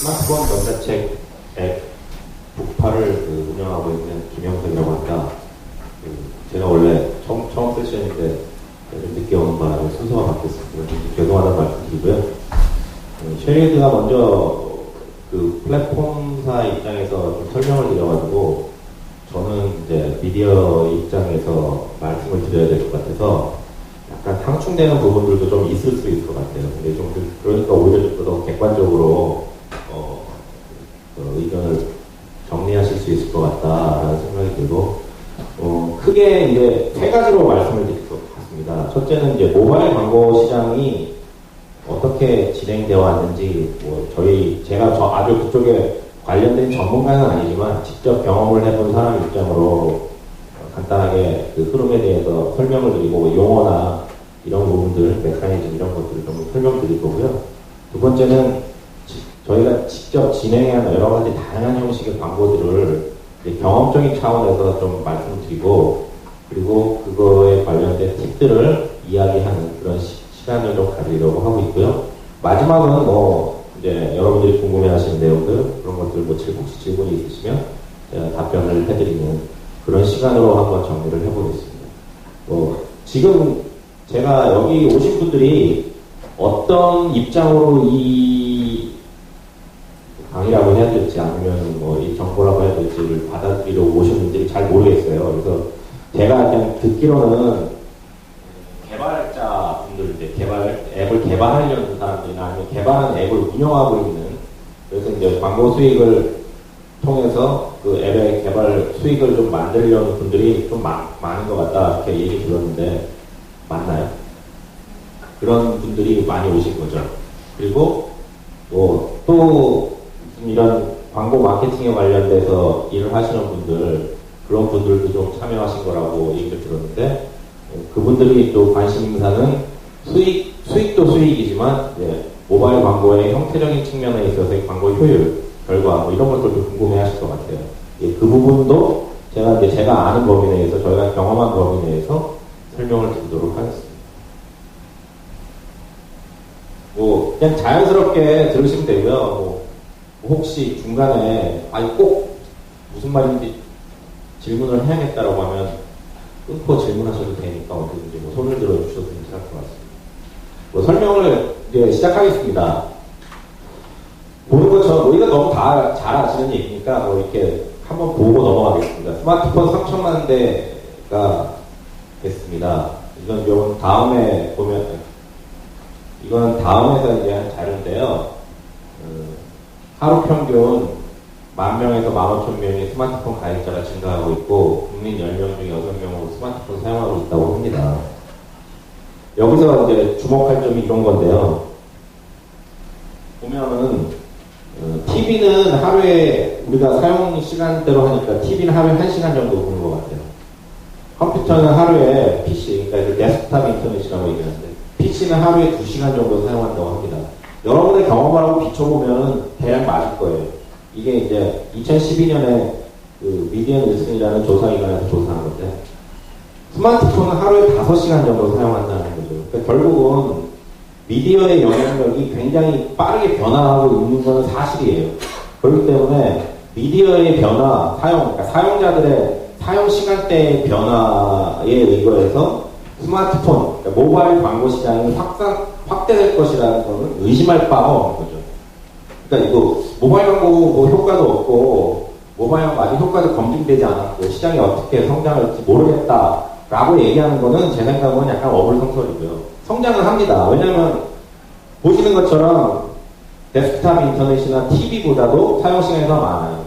스마트폰 전자책 앱 북파를 그 운영하고 있는 김영석이라고 합니다. 그 제가 원래 처음, 처음 세션인데 좀 늦게 오는 바람에 순서가 바뀌었습니다. 죄송하다는 말씀 드리고요. 어, 쉐리드가 먼저 그 플랫폼사 입장에서 좀 설명을 드려가지고 저는 이제 미디어 입장에서 말씀을 드려야 될 것 같아서 약간 상충되는 부분들도 좀 있을 수 있을 것 같아요. 근데 좀 그- 그러니까 오히려 좀 더 객관적으로 어, 그 의견을 정리하실 수 있을 것 같다라는 생각이 들고 어, 크게 이제 세 가지로 말씀을 드릴 것 같습니다. 첫째는 이제 모바일 광고 시장이 어떻게 진행되어 왔는지 뭐 저희 제가 저 아주 그쪽에 관련된 전문가는 아니지만 직접 경험을 해본 사람 입장으로 어, 간단하게 그 흐름에 대해서 설명을 드리고 용어나 이런 부분들, 메커니즘 이런 것들을 좀 설명드릴 거고요. 두 번째는 지- 저희가 직접 진행한 여러 가지 다양한 형식의 광고들을 경험적인 차원에서 좀 말씀드리고 그리고 그거에 관련된 팁들을 이야기하는 그런 시, 시간을 좀 가지려고 하고 있고요. 마지막은 뭐 이제 여러분들이 궁금해하시는 내용들 그런 것들 뭐 질- 혹시 질문이 있으시면 답변을 해드리는 그런 시간으로 한번 정리를 해보겠습니다. 뭐 지금 제가 여기 오신 분들이 어떤 입장으로 이 해야 될지 아니면 뭐 이 정보라고 해야 될지를 오신 분들이 잘 모르겠어요. 그래서 제가 그냥 듣기로는 개발자 분들 이제 개발 앱을 개발하려는 사람들이나 아니면 개발한 앱을 운영하고 있는 그래서 이제 광고 수익을 통해서 그 앱의 개발 수익을 좀 만들려는 분들이 좀 많, 많은 것 같다 이렇게 얘기 들었는데 맞나요? 그런 분들이 많이 오신 거죠. 그리고 뭐 또 이런 광고 마케팅에 관련돼서 일을 하시는 분들 그런 분들도 좀 참여하신 거라고 얘기를 들었는데 어, 그분들이 또 관심사는 수익 수익도 수익이지만 이제 모바일 광고의 형태적인 측면에 있어서의 광고 효율 결과 뭐 이런 것들도 궁금해하실 것 같아요. 예, 그 부분도 제가 이제 제가 아는 범위 내에서 저희가 경험한 범위 내에서 설명을 드리도록 하겠습니다. 뭐 그냥 자연스럽게 들으시면 되고요. 뭐 혹시 중간에 아니 꼭 무슨 말인지 질문을 해야겠다라고 하면 끊고 질문하셔도 되니까 어떻게든지 뭐 손을 들어 주셔도 괜찮을 것 같습니다. 뭐 설명을 이제 시작하겠습니다. 보는 것처럼 우리가 너무 다 잘 아시는 얘기니까 뭐 이렇게 한번 보고 넘어가겠습니다. 스마트폰 3천만 대가 됐습니다. 이건 요 다음에 보면 이건 다음에서 이제 한 자료인데요. 음, 하루 평균 만 명에서 만 오천 명의 스마트폰 가입자가 증가하고 있고 국민 10명 중 6명으로 스마트폰 사용하고 있다고 합니다. 여기서 이제 주목할 점이 이런 건데요. 보면은 TV는 하루에 우리가 사용 시간대로 하니까 TV는 하루에 1시간 정도 보는 것 같아요. 컴퓨터는 하루에 PC, 그러니까 그 데스크탑 인터넷이라고 얘기하는데 PC는 하루에 2시간 정도 사용한다고 합니다. 여러분의 경험하고 비춰보면 대략 맞을 거예요. 이게 이제 2012년에 그 미디어 닐슨이라는 조사기관에서 조사한 건데 스마트폰은 하루에 5시간 정도 사용한다는 거죠. 그러니까 결국은 미디어의 영향력이 굉장히 빠르게 변화하고 있는 것은 사실이에요. 그렇기 때문에 미디어의 변화, 사용, 그러니까 사용자들의 사용 시간대의 변화에 의거해서 스마트폰, 그러니까 모바일 광고 시장이 확산, 확대될 것이라는 것은 의심할 바가 없는 거죠. 그러니까 이거 모바일 광고 뭐 효과도 없고 모바일 광고 아직 효과도 검증되지 않았고 시장이 어떻게 성장할지 모르겠다라고 얘기하는 거는 제 생각은 약간 어불성설이고요. 성장을 합니다. 왜냐하면 보시는 것처럼 데스크탑 인터넷이나 TV보다도 사용 시간이 더 많아요.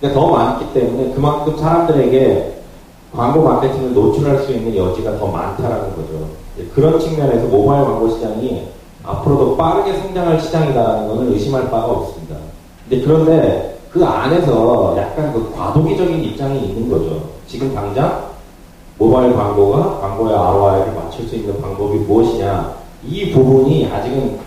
그러니까 더 많기 때문에 그만큼 사람들에게 광고 마케팅을 노출할 수 있는 여지가 더 많다라는 거죠. 그런 측면에서 모바일 광고 시장이 앞으로도 빠르게 성장할 시장이다라는 것은 의심할 바가 없습니다. 근데 그런데 그 안에서 약간 그 과도기적인 입장이 있는 거죠. 지금 당장 모바일 광고가 광고의 ROI를 맞출 수 있는 방법이 무엇이냐 이 부분이 아직은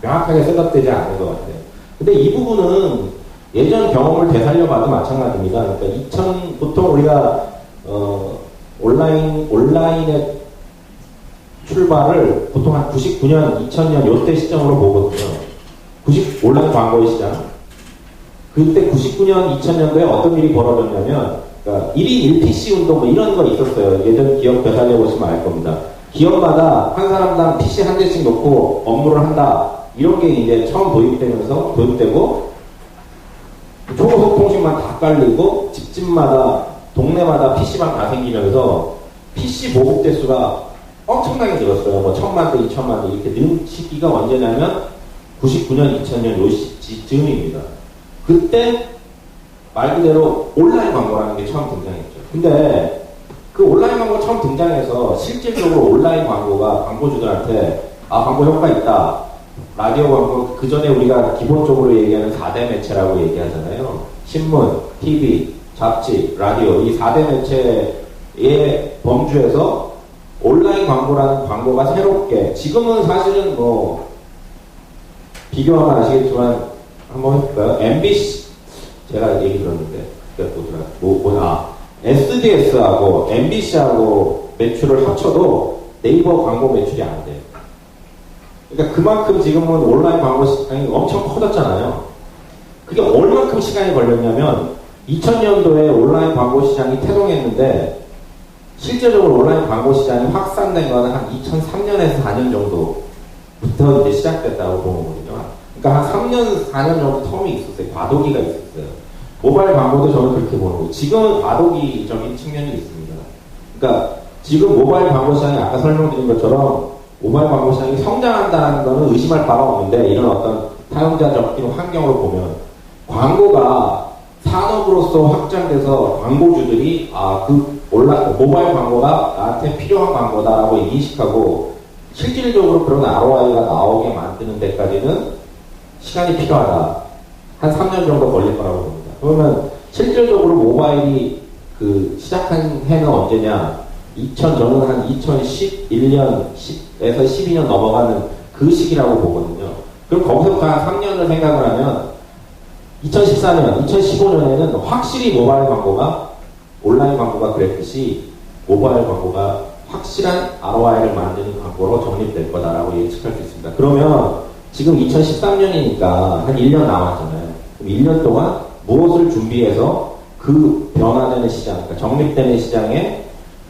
명확하게 셋업되지 않은 것 같아요. 근데 이 부분은 예전 경험을 되살려봐도 마찬가지입니다. 그러니까 2000 보통 우리가 어, 온라인 온라인의 출발을 보통 한 99년, 2000년 요때 시점으로 보거든요. 90 온라인 광고의 시장. 그때 99년, 2000년도에 어떤 일이 벌어졌냐면, 그러니까 1인 1PC 운동 뭐 이런 거 있었어요. 예전 기업 되살려 보시면 알 겁니다. 기업마다 한 사람당 PC 한 대씩 놓고 업무를 한다. 이런 게 이제 처음 도입되면서 도입되고 초고속 통신만 다 깔리고 집집마다 동네마다 PC방 다 생기면서 PC 보급 대수가 엄청나게 늘었어요. 뭐 천만 대, 이천만 대 이렇게 는 시기가 언제냐면 99년, 2000년 요 시점입니다. 그때 말 그대로 온라인 광고라는 게 처음 등장했죠. 근데 그 온라인 광고 처음 등장해서 실질적으로 온라인 광고가 광고주들한테 아 광고 효과 있다. 라디오 광고 그 전에 우리가 기본적으로 얘기하는 4대 매체라고 얘기하잖아요. 신문, TV, 잡지, 라디오 이 4대 매체의 범주에서 온라인 광고라는 광고가 새롭게 지금은 사실은 뭐 비교하면 아시겠지만 한번 해볼까요? MBC 제가 얘기 들었는데 그때 뭐, 뭐, 아 SDS하고 MBC하고 매출을 합쳐도 네이버 광고 매출이 안 돼요. 그러니까 그만큼 지금은 온라인 광고 시장이 엄청 커졌잖아요. 그게 얼만큼 시간이 걸렸냐면 2000년도에 온라인 광고 시장이 태동했는데 실제적으로 온라인 광고 시장이 확산된 거는 한 2003년에서 4년 정도부터 이제 시작됐다고 보는 거거든요. 그러니까 한 3년, 4년 정도 텀이 있었어요. 과도기가 있었어요. 모바일 광고도 저는 그렇게 보는 거예요. 지금은 과도기적인 측면이 있습니다. 그러니까 지금 모바일 광고 시장이 아까 설명드린 것처럼 모바일 광고 시장이 성장한다는 것은 의심할 바가 없는데 이런 어떤 사용자 적인 환경으로 보면 광고가 산업으로서 확장돼서 광고주들이 아 그 올라 모바일 광고가 나한테 필요한 광고다라고 인식하고 실질적으로 그런 ROI가 나오게 만드는 데까지는 시간이 필요하다. 한 3년 정도 걸릴 거라고 봅니다. 그러면 실질적으로 모바일이 그 시작한 해는 언제냐? 2000 저는 한 2011년 10에서 12년 넘어가는 그 시기라고 보거든요. 그럼 거기서부터 한 3년을 생각을 하면 2014년, 2015년에는 확실히 모바일 광고가 온라인 광고가 그랬듯이 모바일 광고가 확실한 ROI를 만드는 광고로 정립될 거다라고 예측할 수 있습니다. 그러면 지금 2013년이니까 한 1년 남았잖아요. 그럼 1년 동안 무엇을 준비해서 그 변화되는 시장, 그러니까 정립되는 시장에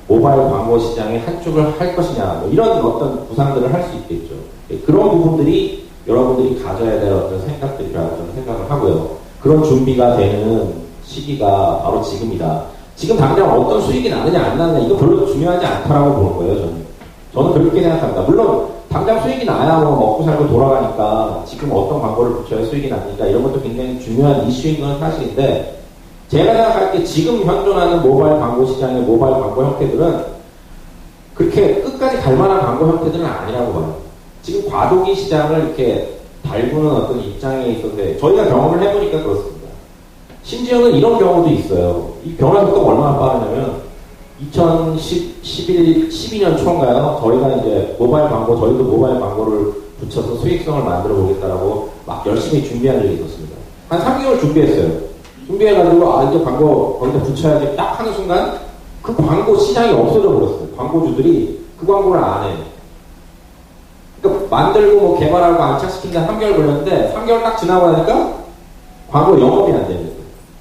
모바일 광고 시장의 한쪽을 할 것이냐, 뭐 이런 어떤 구상들을 할 수 있겠죠. 예, 그런 부분들이 여러분들이 가져야 될 어떤 생각들이라고 저는 생각을 하고요. 그런 준비가 되는 시기가 바로 지금이다. 지금 당장 어떤 수익이 나느냐 안 나느냐 이거 별로 중요하지 않다라고 보는 거예요, 저는. 저는 그렇게 생각합니다. 물론 당장 수익이 나야 뭐 먹고 살고 돌아가니까 지금 어떤 광고를 붙여야 수익이 납니까? 이런 것도 굉장히 중요한 이슈인 건 사실인데 제가 생각할 때 지금 현존하는 모바일 광고 시장의 모바일 광고 형태들은 그렇게 끝까지 갈 만한 광고 형태들은 아니라고 봐요. 지금 과도기 시장을 이렇게 달구는 어떤 입장에 있어서 저희가 경험을 해보니까 그렇습니다. 심지어는 이런 경우도 있어요. 이 변화 속도가 얼마나 빠르냐면 2010, 11, 12년 초인가요? 저희가 이제 모바일 광고, 저희도 모바일 광고를 붙여서 수익성을 만들어 보겠다라고 막 열심히 준비한 적이 있었습니다. 한 3개월 준비했어요. 준비해가지고, 아, 이제 광고 거기다 붙여야지 딱 하는 순간 그 광고 시장이 없어져 버렸어요. 광고주들이 그 광고를 안 해요. 그러니까 만들고 뭐 개발하고 안착시킨다 3개월 걸렸는데 3개월 딱 지나고 나니까 광고 영업이 안 되는 거예요.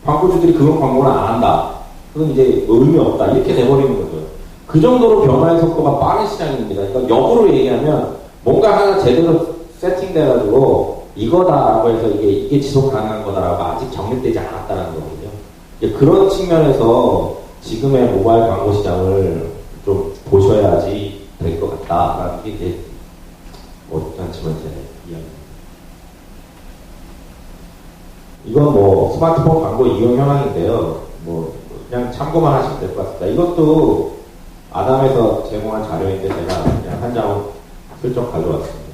광고주들이 그런 광고를 안 한다. 그건 이제 의미 없다. 이렇게 돼버리는 거죠. 그 정도로 변화의 속도가 빠른 시장입니다. 그러니까 역으로 얘기하면 뭔가 하나 제대로 세팅돼가지고 이거다라고 해서 이게, 이게 지속 가능한 거다라고 아직 정립되지 않았다는 거거든요. 그런 측면에서 지금의 모바일 광고 시장을 좀 보셔야지 될 것 같다라는 게 못지않지만 제 이야기입니다. 이건 뭐 스마트폰 광고 이용 현황인데요. 뭐 그냥 참고만 하시면 될 것 같습니다. 이것도 아담에서 제공한 자료인데 제가 그냥 한 장 슬쩍 가져왔습니다.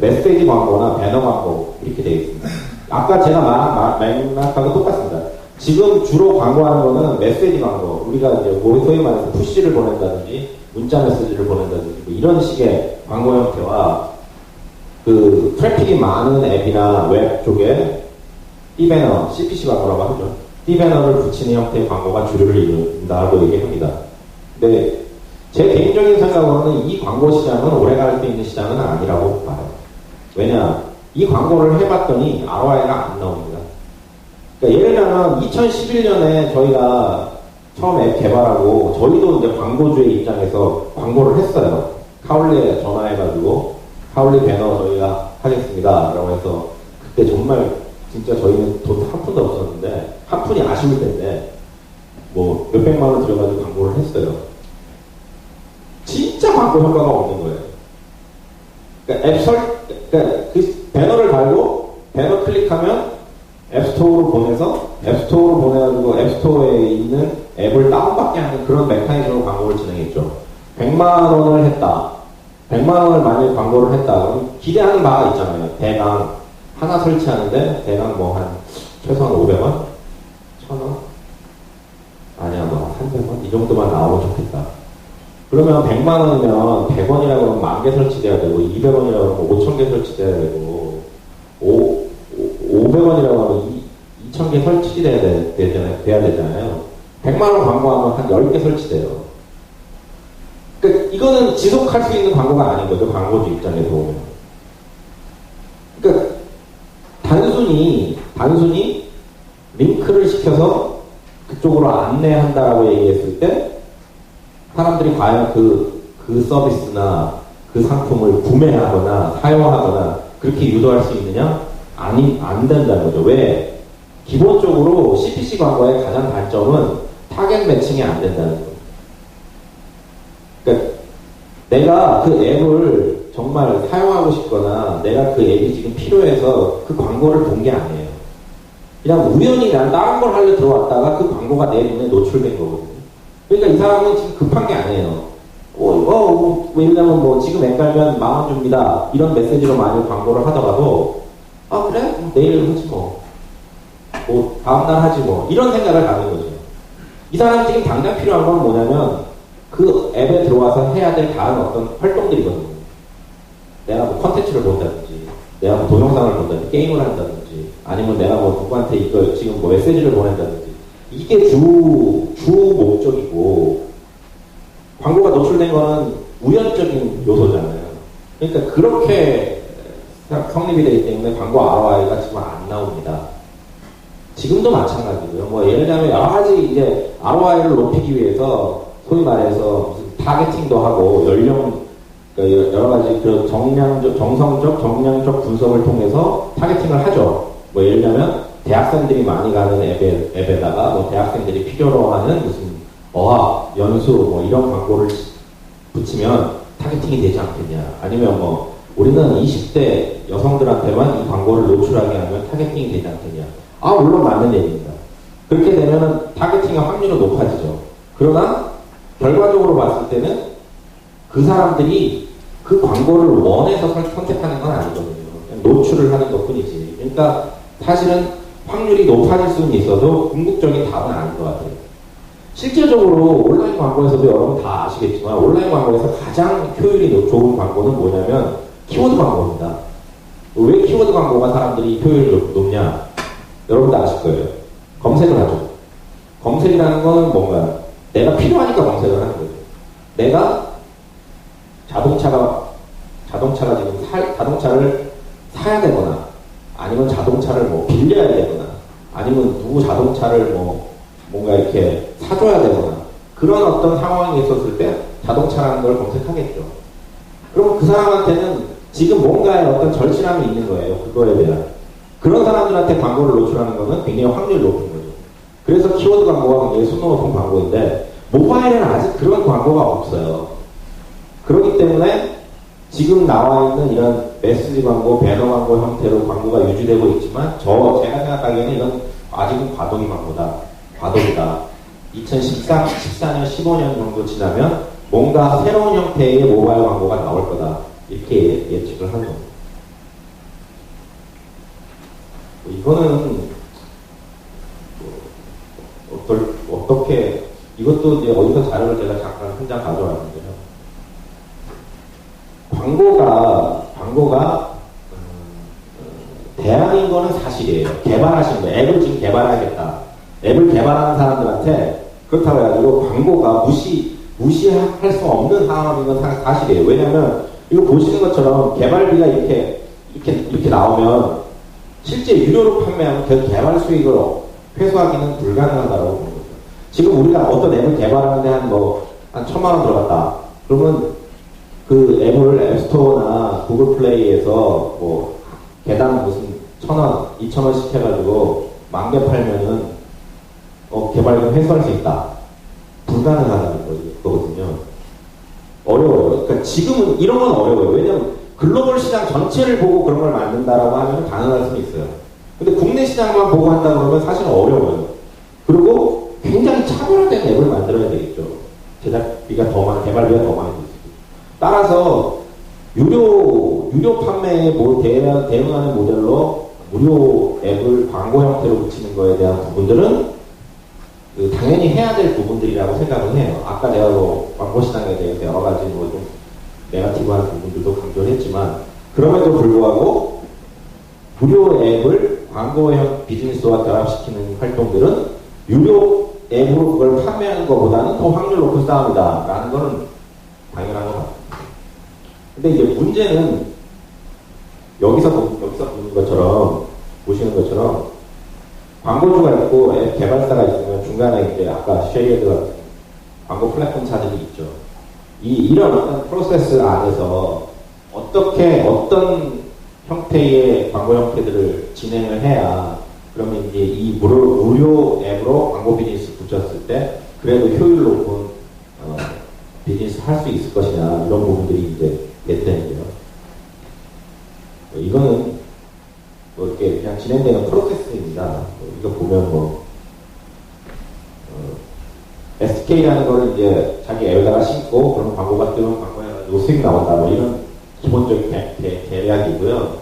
메시지 광고나 배너 광고 이렇게 되어 있습니다. 아까 제가 말한 맥락하고 똑같습니다. 지금 주로 광고하는 거는 메시지 광고. 우리가 이제 뭐 소위 말해서 푸시를 보낸다든지 문자 메시지를 보낸다든지 뭐 이런 식의 광고 형태와 그 트래픽이 많은 앱이나 웹 쪽에 D배너, CPC 광고라고 하죠. D배너를 붙이는 형태의 광고가 주류를 이룬다고 얘기합니다. 근데 제 개인적인 생각으로는 이 광고 시장은 오래갈 수 있는 시장은 아니라고 봐요. 왜냐, 이 광고를 해봤더니 ROI가 안 나옵니다. 그러니까 예를 들면 2011년에 저희가 처음 앱 개발하고 저희도 이제 광고주의 입장에서 광고를 했어요. 카울리에 전화해가지고 카울리 배너 저희가 하겠습니다. 라고 해서 그때 정말 진짜 저희는 돈 한 푼도 없었는데 한 푼이 아쉬울 텐데 뭐 몇백만 원 들여가지고 광고를 했어요. 진짜 광고 효과가 없는 거예요. 그러니까 앱 설, 그러니까 그 배너를 달고 배너 클릭하면 앱스토어로 보내서 앱스토어로 보내가지고 앱스토어에 있는 앱을 다운받게 하는 그런 메커니즘으로 광고를 진행했죠. 100만 원을 했다. 100만 원을 만약에 광고를 했다. 기대하는 바가 있잖아요. 대강 하나 설치하는데 대강 뭐 한 최소한 500원? 1000원? 아니야 뭐 300원? 이 정도만 나오면 좋겠다. 그러면 100만 원이면 100원이라고 하면 만개 설치돼야 되고 200원이라고 하면 5천 개 설치돼야 되고 5, 500원이라고 하면 2천 개 설치돼야 되잖아요. 100만 원 광고하면 한 10개 설치돼요. 이거는 지속할 수 있는 광고가 아닌 거죠. 광고주 입장에서 보면. 그러니까 단순히 단순히 링크를 시켜서 그쪽으로 안내한다라고 얘기했을 때 사람들이 과연 그, 그 서비스나 그 상품을 구매하거나 사용하거나 그렇게 유도할 수 있느냐? 아니, 안 된다는 거죠. 왜? 기본적으로 CPC 광고의 가장 단점은 타겟 매칭이 안 된다는 거예요. 그러니까 내가 그 앱을 정말 사용하고 싶거나 내가 그 앱이 지금 필요해서 그 광고를 본 게 아니에요. 그냥 우연히 난 다른 걸 하려 들어왔다가 그 광고가 내 눈에 노출된 거거든요. 그러니까 이 사람은 지금 급한 게 아니에요. 어, 어, 뭐, 왜냐면 뭐 지금 앱 깔면 만원 줍니다. 이런 메시지로 많이 광고를 하더라도 아 그래? 내일 하지 뭐. 뭐 다음날 하지 뭐. 이런 생각을 가는 거죠. 이 사람 지금 당장 필요한 건 뭐냐면 그 앱에 들어와서 해야 될 다른 어떤 활동들이거든요. 내가 뭐 컨텐츠를 본다든지, 내가 뭐 동영상을 본다든지, 게임을 한다든지, 아니면 내가 뭐 누구한테 이거 지금 뭐 메시지를 보낸다든지, 이게 주, 주 목적이고, 광고가 노출된 거는 우연적인 요소잖아요. 그러니까 그렇게 성립이 되기 때문에 광고 ROI가 지금 안 나옵니다. 지금도 마찬가지고요. 뭐 예를 들면 여러 가지 이제 ROI를 높이기 위해서 소위 말해서 무슨 타겟팅도 하고 연령 그 여러 가지 그 정량적 정성적 정량적 분석을 통해서 타겟팅을 하죠. 뭐 예를 들면 대학생들이 많이 가는 앱에, 앱에다가 뭐 대학생들이 필요로 하는 무슨 어학, 연수 뭐 이런 광고를 붙이면 타겟팅이 되지 않겠냐. 아니면 뭐 우리는 20대 여성들한테만 이 광고를 노출하게 하면 타겟팅이 되지 않겠냐. 아, 물론 맞는 얘기입니다. 그렇게 되면 타겟팅의 확률은 높아지죠. 그러나 결과적으로 봤을 때는 그 사람들이 그 광고를 원해서 선택하는 건 아니거든요. 노출을 하는 것 뿐이지. 그러니까 사실은 확률이 높아질 수는 있어도 궁극적인 답은 아닌 것 같아요. 실제적으로 온라인 광고에서도 여러분 다 아시겠지만 온라인 광고에서 가장 효율이 좋은 광고는 뭐냐면 키워드 광고입니다. 왜 키워드 광고가 사람들이 효율이 높냐? 여러분도 아실 거예요. 검색을 하죠. 검색이라는 건 뭔가 내가 필요하니까 검색을 하는 거예요. 내가 자동차가 자동차가 지금 사, 자동차를 사야 되거나 아니면 자동차를 뭐 빌려야 되거나 아니면 누구 자동차를 뭐 뭔가 이렇게 사줘야 되거나 그런 어떤 상황이 있었을 때 자동차라는 걸 검색하겠죠. 그러면 그 사람한테는 지금 뭔가의 어떤 절실함이 있는 거예요. 그거에 대한. 그런 사람들한테 광고를 노출하는 거는 굉장히 확률이 높은 거죠. 그래서 키워드 광고가 굉장히 순도 높은 광고인데 모바일에는 아직 그런 광고가 없어요. 그렇기 때문에 지금 나와 있는 이런 메시지 광고, 배너 광고 형태로 광고가 유지되고 있지만 저 제가 생각하기에는 이건 아직은 과도기 광고다. 과도기다. 2014, 14년, 15년 정도 지나면 뭔가 새로운 형태의 모바일 광고가 나올 거다. 이렇게 예측을 하는 겁니다. 뭐 이거는 뭐 어떻게 이것도 이제 어디서 자료를 제가 잠깐 한 장 가져왔는데요. 광고가 광고가 음, 대안인 거는 사실이에요. 개발하신 거 앱을 지금 개발하겠다. 앱을 개발하는 사람들한테 그렇다고 해가지고 광고가 무시 무시할 수 없는 상황인 건 사실이에요. 왜냐하면 이거 보시는 것처럼 개발비가 이렇게 이렇게 이렇게 나오면 실제 유료로 판매하면 그 개발 수익을 회수하기는 불가능하다고. 지금 우리가 어떤 앱을 개발하는데 한 뭐, 한 천만 원 들어갔다. 그러면 그 앱을 앱스토어나 구글 플레이에서 뭐, 개당 무슨 천 원, 이천 원씩 해가지고 만 개 팔면은, 어, 개발금 회수할 수 있다. 불가능하다는 거거든요. 어려워요. 그러니까 지금은 이런 건 어려워요. 왜냐면 글로벌 시장 전체를 보고 그런 걸 만든다라고 하면 가능할 수는 있어요. 근데 국내 시장만 보고 한다 그러면 사실은 어려워요. 그리고 굉장히 차별화된 앱을 만들어야 되겠죠. 제작비가 더 많이, 개발비가 더 많이 들고. 따라서 유료, 유료 판매에 뭐 대응, 대응하는 모델로 무료 앱을 광고 형태로 붙이는 거에 대한 부분들은 그 당연히 해야 될 부분들이라고 생각을 해요. 아까 내가 뭐 광고 시장에 대해서 여러 가지 뭐 좀 네가티브한 부분들도 강조를 했지만 그럼에도 불구하고 무료 앱을 광고 형 비즈니스와 결합시키는 활동들은 유료 앱으로 그걸 판매하는 것보다는 더 확률 높은 싸움이다. 라는 거는 당연한 것 같아요. 근데 이제 문제는 여기서, 여기서 보는 것처럼, 보시는 것처럼 광고주가 있고 앱 개발사가 있으면 중간에 이제 아까 쉐이드 같은 광고 플랫폼 차들이 있죠. 이, 이런 어떤 프로세스 안에서 어떻게, 어떤 형태의 광고 형태들을 진행을 해야 그러면 이제 이 무료, 무료 앱으로 광고 비즈니스 붙였을 때 그래도 효율 높은 어, 비즈니스 할 수 있을 것이냐 이런 부분들이 이제 예트되는데요. 이거는 뭐 이렇게 그냥 진행되는 프로세스입니다. 뭐 이거 보면 뭐 어, SK라는 거를 이제 자기 앱에다가 신고 그런 광고가 뜨면 광고해가지고 수익 나온다 뭐 이런 기본적인 계, 계, 계략이고요.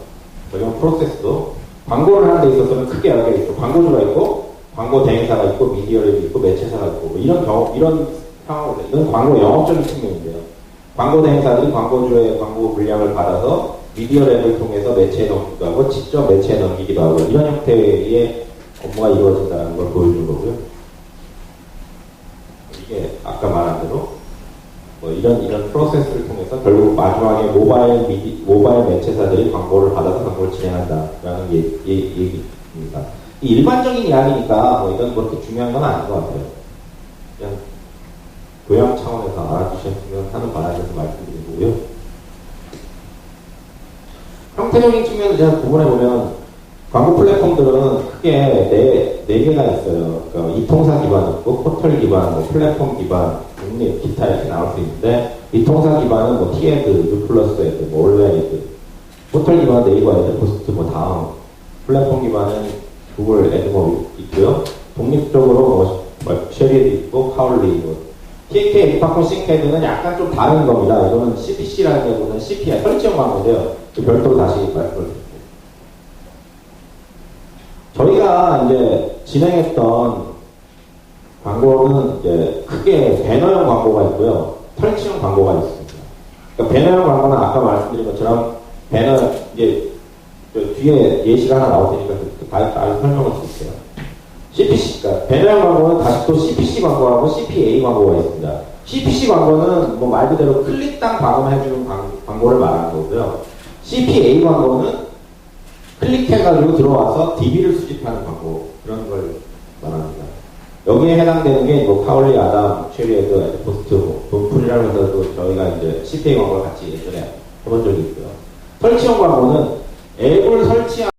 이런 프로세스도 광고를 하는 데 있어서는 크게 여러 개 있고 광고주가 있고 광고 대행사가 있고 미디어랩이 있고 매체사가 있고 뭐 이런 경우 이런 상황을 이건 광고 영업적인 측면인데요. 광고 대행사들이 광고주의 광고 물량을 받아서 미디어랩을 통해서 매체에 넘기기도 하고 직접 매체에 넘기기도 하고 이런 형태의 업무가 이루어진다는 걸 보여준 거고요. 이게 아까 말한 대로 뭐 이런 이런 프로세스를 통해서 결국 마지막에 모바일 미디, 모바일 매체사들이 광고를 받아서 광고를 진행한다라는 예, 예, 얘기입니다. 일반적인 이야기니까 뭐 이건 그렇게 중요한 건 아닌 것 같아요. 그냥 교양 차원에서 알아주셨으면 하는 바람에서 말씀드리고요. 형태적인 측면을 제가 구분해 보면 광고 플랫폼들은 크게 네, 네 개가 있어요. 그러니까 이통사 기반 있고 포털 기반, 뭐 플랫폼 기반, 독립, 기타 이렇게 나올 수 있는데 이통사 기반은 뭐 티에드, 뉴플러스 에드, 뭐 올레 에드, 포털 기반은 네이버 에드, 포스트, 뭐 다음, 플랫폼 기반은 구글 에드 뭐 있고요. 독립적으로 뭐, 뭐 쉐리에도 있고 카울리, 뭐 TK, 에드파콘, 싱크헤드는 약간 좀 다른 겁니다. 이거는 CPC라는 경우는 CPI, 설정 광고인데요. 별도로 다시 말씀을 드릴게요. 저희가 이제 진행했던 광고는 이제 크게 배너형 광고가 있고요. 털치형 광고가 있습니다. 그러니까 배너형 광고는 아까 말씀드린 것처럼 배너 이제 뒤에 예시가 하나 나올 테니까 다, 다 설명을 드릴게요. CPC, 그러니까 배너형 광고는 다시 또 CPC 광고하고 CPA 광고가 있습니다. CPC 광고는 뭐 말 그대로 클릭당 방음해주는 광고 를 말하는 거고요. CPA 광고는 클릭해가지고 들어와서 DB를 수집하는 광고 그런 걸 말합니다. 여기에 해당되는 게 뭐 파울리 아담, 최리에드, 포스트, 분풀이라면서도 저희가 이제 CPA 광고를 같이 예전에 해본 적이 있고요. 설치형 광고는 앱을 설치한